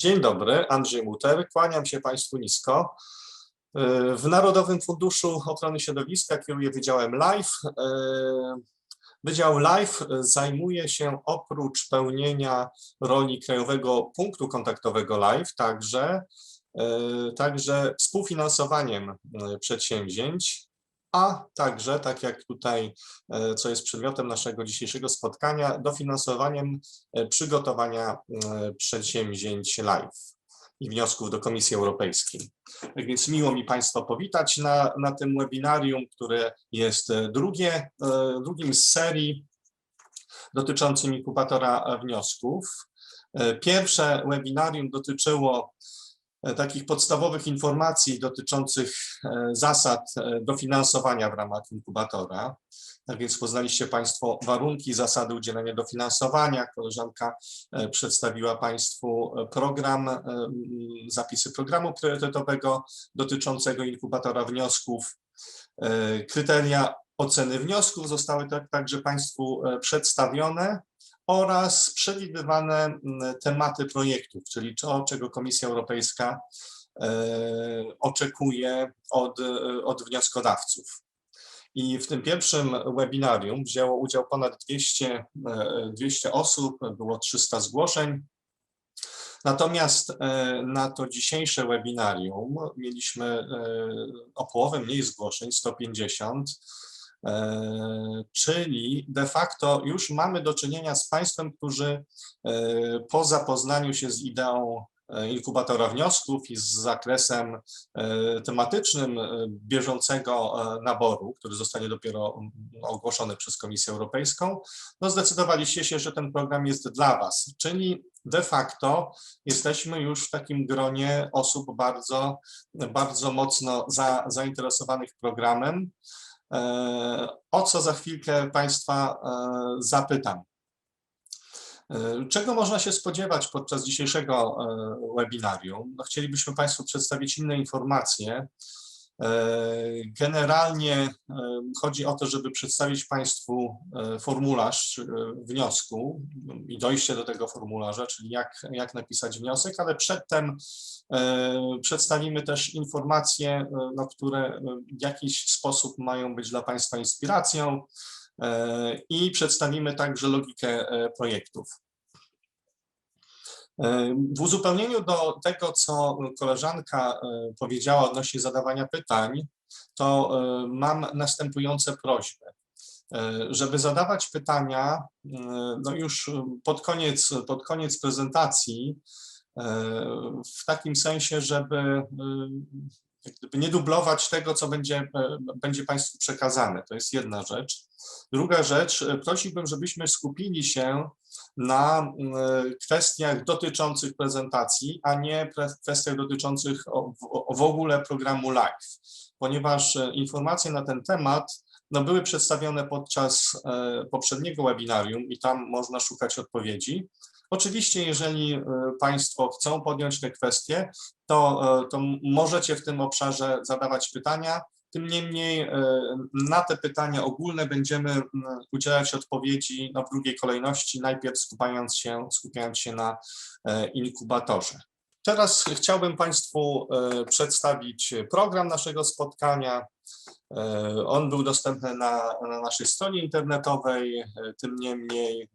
Dzień dobry, Andrzej Muter, kłaniam się Państwu nisko. W Narodowym Funduszu Ochrony Środowiska kieruję Wydziałem LIFE. Wydział LIFE zajmuje się oprócz pełnienia roli Krajowego Punktu Kontaktowego LIFE także, także współfinansowaniem przedsięwzięć, a także, tak jak tutaj, co jest przedmiotem naszego dzisiejszego spotkania, dofinansowaniem przygotowania przedsięwzięć LIFE i wniosków do Komisji Europejskiej. Tak więc miło mi Państwa powitać na, na tym webinarium, które jest drugie, drugim z serii dotyczącym inkubatora wniosków. Pierwsze webinarium dotyczyło takich podstawowych informacji dotyczących zasad dofinansowania w ramach inkubatora. Tak więc poznaliście Państwo warunki, zasady udzielenia dofinansowania. Koleżanka przedstawiła Państwu program, zapisy programu priorytetowego dotyczącego inkubatora wniosków. Kryteria oceny wniosków zostały także Państwu przedstawione oraz przewidywane tematy projektów, czyli to, czego Komisja Europejska oczekuje od, od wnioskodawców. I w tym pierwszym webinarium wzięło udział ponad 200, 200 osób, było 300 zgłoszeń. Natomiast na to dzisiejsze webinarium mieliśmy o połowę mniej zgłoszeń, 150, czyli de facto już mamy do czynienia z Państwem, którzy po zapoznaniu się z ideą inkubatora wniosków i z zakresem tematycznym bieżącego naboru, który zostanie dopiero ogłoszony przez Komisję Europejską, no zdecydowaliście się, że ten program jest dla Was, czyli de facto jesteśmy już w takim gronie osób bardzo, bardzo mocno za, zainteresowanych programem, o co za chwilkę Państwa zapytam. Czego można się spodziewać podczas dzisiejszego webinarium? No, chcielibyśmy Państwu przedstawić inne informacje. Generalnie chodzi o to, żeby przedstawić Państwu formularz wniosku i dojście do tego formularza, czyli jak, jak napisać wniosek, ale przedtem przedstawimy też informacje, no, które w jakiś sposób mają być dla Państwa inspiracją, i przedstawimy także logikę projektów. W uzupełnieniu do tego, co koleżanka powiedziała odnośnie zadawania pytań, to mam następujące prośby. Żeby zadawać pytania, no już pod koniec, pod koniec prezentacji, w takim sensie, żeby nie dublować tego, co będzie, będzie Państwu przekazane. To jest jedna rzecz. Druga rzecz, prosiłbym, żebyśmy skupili się na kwestiach dotyczących prezentacji, a nie kwestiach dotyczących w ogóle programu live, ponieważ informacje na ten temat no, były przedstawione podczas poprzedniego webinarium i tam można szukać odpowiedzi. Oczywiście, jeżeli Państwo chcą podjąć te kwestie, to, to możecie w tym obszarze zadawać pytania. Tym niemniej na te pytania ogólne będziemy udzielać odpowiedzi no, w drugiej kolejności, najpierw skupiając się, skupiając się na inkubatorze. Teraz chciałbym Państwu przedstawić program naszego spotkania. On był dostępny na, na, naszej stronie internetowej, tym niemniej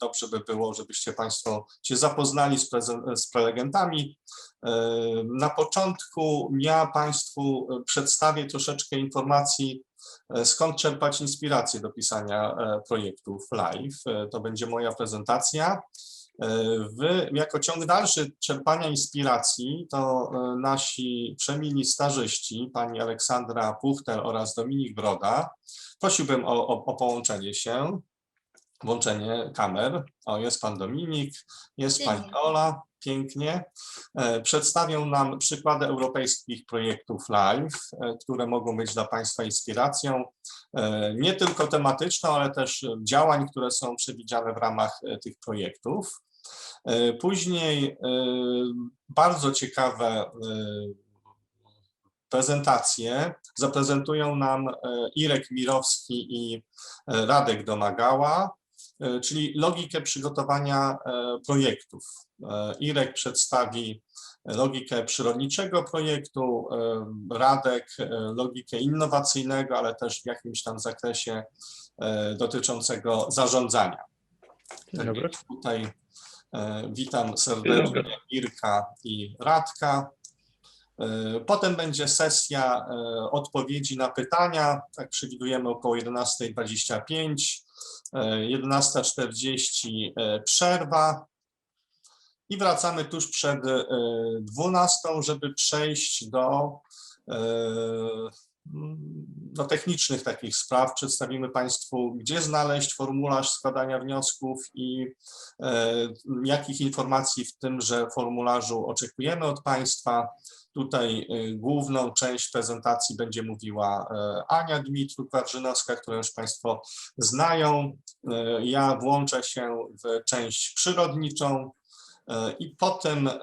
dobrze by było, żebyście Państwo się zapoznali z, z prelegentami. Na początku ja Państwu przedstawię troszeczkę informacji, skąd czerpać inspirację do pisania projektów live. To będzie moja prezentacja. Wy, jako ciąg dalszy czerpania inspiracji, to nasi przemili starzyści, pani Aleksandra Puchtel oraz Dominik Broda, prosiłbym o, o, o połączenie się, włączenie kamer. O, jest pan Dominik, jest pani Ola, pięknie. Przedstawią nam przykłady europejskich projektów live, które mogą być dla Państwa inspiracją, nie tylko tematyczną, ale też działań, które są przewidziane w ramach tych projektów. Później bardzo ciekawe prezentacje zaprezentują nam Irek Mirowski i Radek Domagała. e, czyli logikę przygotowania e, projektów. E, Irek przedstawi logikę przyrodniczego projektu, e, Radek e, logikę innowacyjnego, ale też w jakimś tam zakresie e, dotyczącego zarządzania. Tak więc Tutaj e, witam Dzień serdecznie. Irka i Radka. E, Potem będzie sesja e, odpowiedzi na pytania, tak przewidujemy około 11.25, e, 11.40 e, przerwa i wracamy tuż przed e, 12, żeby przejść do, technicznych takich spraw. Przedstawimy Państwu, gdzie znaleźć formularz składania wniosków i e, jakich informacji w tymże formularzu oczekujemy od Państwa. Tutaj e, główną część prezentacji będzie mówiła e, Ania Dmitruk-Wawrzynowska, którą już Państwo znają. Ja włączę się w część przyrodniczą i potem e,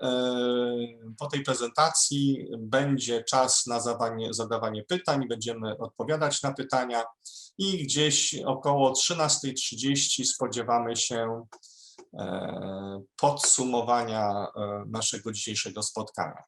po tej prezentacji będzie czas na zadawanie, zadawanie pytań, będziemy odpowiadać na pytania i gdzieś około 13.30 spodziewamy się e, podsumowania e, naszego dzisiejszego spotkania.